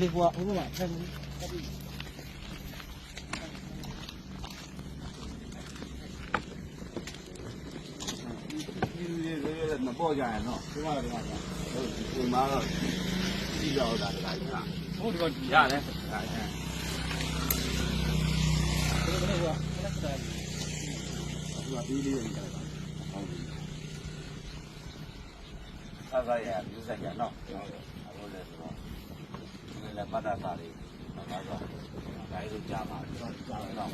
လေးကွာဟိုမှာဖက်နေဒီလိုလေးမပေါ်ကြရနော်ဒီမှာဒီမှာဟုတ်ဒီမှာတော့ကြည့်တော့တာတခါကြီးဟာဟုတ်ဒီမှာရတယ်ဒါဒီလိုကွာလက်စတာ ဒီကဒီလေးရင်ကြတာဟုတ်ပြီသာသာရပြုစက်ကြနော်ဟုတ်တယ်ဆိုတော့ဒီလည်းပတ်တာပါလေးဘာသာဒါလေးကြားပါကြားတော့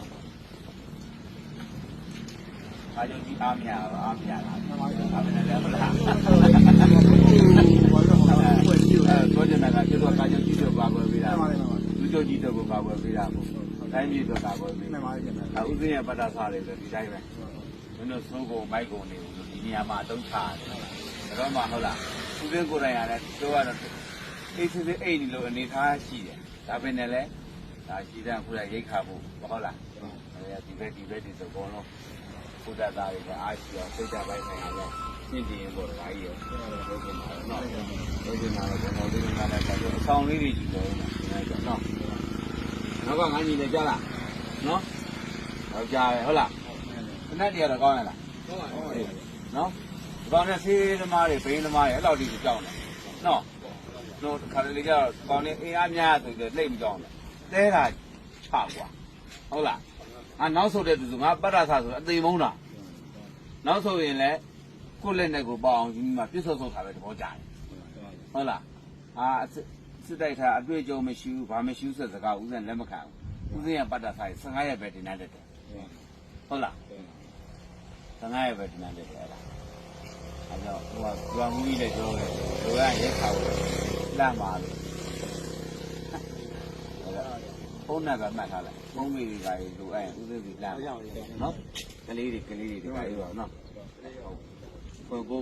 အားကြောင့်ဒီအားမရအားမရလားအားမရလည်းမလားအဲပြောချင်တာကကျွတ်တော့ကာကြောင့်ကြီးတော့ပါကွယ်ပေးတာသူတို့ကြီးတော့ကိုပါကွယ်ပေးတာပေါ့တိုင်းပြည်တော့ပါကွယ်ပေးတာအဲဥစဉ်ရပတ်တာစားတယ်ဆိုဒီတိုင်းပဲမင်းတို့သိုးကုန်မိုက်ကုန်နေလို့ဒီနေရာမှာအတုံးချတယ်ဒါတော့မှဟုတ်လားဥစဉ်ကိုယ်တိုင်ရတယ်တို့ကတော့ အိတ်စစ်စစ်အိတ်နေလို့အနေထားရှိတယ်ဒါပဲနဲ့လဲဒါရှိတဲ့ခုရရိတ်ခါဖို့ဟုတ်လားအဲဒီဘက်ဒီဘက်ဒီဆိုဘောလုံးဘုဒ္ဓသားတွေကအားရှိအောင်စိတ်ဓာတ်ပိုင်းဆိုင်ရာလဲရှင်းတင်ဖို့ဒါကြီးရောဟုတ်ကဲ့ပါနော်ဟုတ်ကဲ့ပါတော့ကျွန်တော်ဒီကနေ့ကတော့အဆောင်လေးတွေကြည့်တော့နေကြတော့နောက်ကငါညီနေကြလားနော်ဟုတ်ကြတယ်ဟုတ်လားခဏတည်းကတော့ကောင်းရလားနော်ဒီကောင်နဲ့ဆေးသမားတွေဘိန်းသမားတွေအဲ့လောက်ဒီကိုကြောက်တ ယ်နော်တို့ခါလေးကြတော့ကောင်နဲ့အင်အားများဆိုပြီးလှိမ့်မကြောက်တယ်တဲတာချကွာဟုတ်လားငါနောက်ဆိုတဲ့သူဆိုငါပတ္တဆာဆိုအသေးမုန်းတာနောက်ဆိုရင်လည်းကိုယ့်လက်နဲ့ကိုပေါ့အောင်ဒီမှာပြစ်စော့စော့ထားပဲသဘောကျတယ်ဟုတ်လားအာစစ်စစ်တိုက်တာအတွေ့အကြုံမရှိဘူးဘာမရှိဘူးဆိုတဲ့စကားဦးဇင်းလက်မခံဘူးဦးဇင်းကပတ်တာဆိုင်15ရက်ပဲတင်နေတယ်ဟုတ်လား15ရက်ပဲတင်နေတယ်အဲ့ဒါအဲကြောင့်ဟိုကကျွမ်းမှုကြီးလည်းပြောတယ်လူကရက်ခါလို့ လန့်ပါလို့ဖုန်းနဲ့ပဲမှတ်ထားလိုက်ဖုန်းမိတွေကလည်းလူအဲ့ဦးဇင်းစီလန့်နော်ကလေးတွေကလေးတွေဒီပါရောနော်ဟုတ်ကို